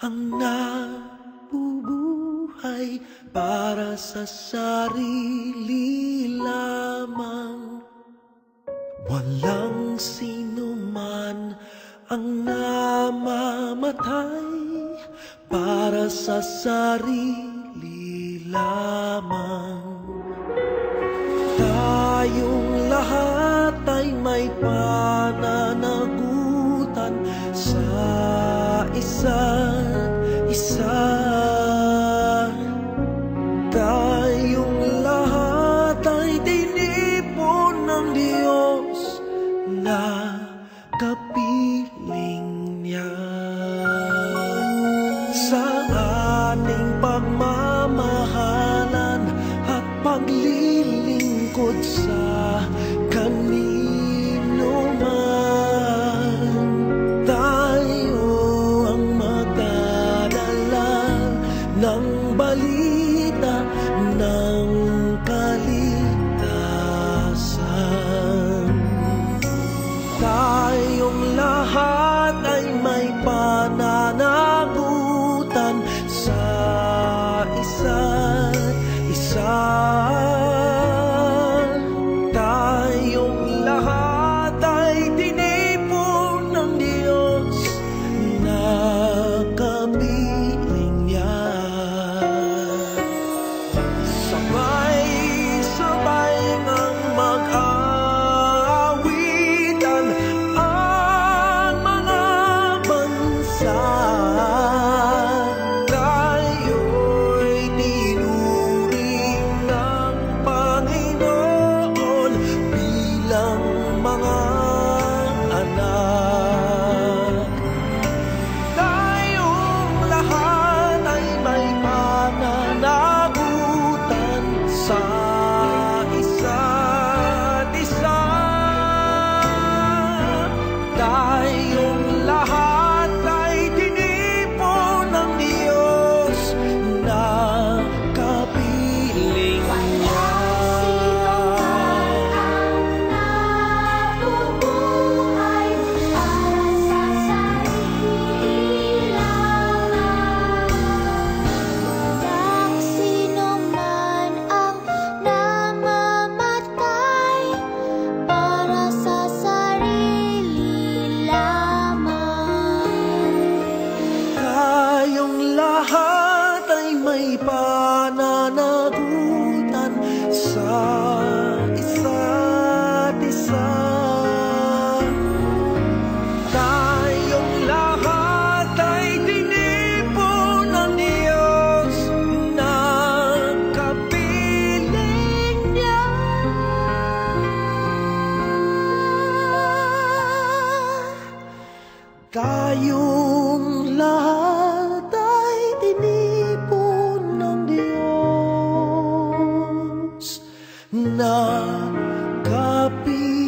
ang nabubuhay para sa sarili lamang. Walang sino man ang namamatay para sa sarili lamang. ating pagmamahalan at paglilingkod sa kanino man. Tayo ang magdadala ng pananagutan sa isa't isa. Tayong lahat ay dinipon ng Diyos na kapiling niya. Tayo na kapitan.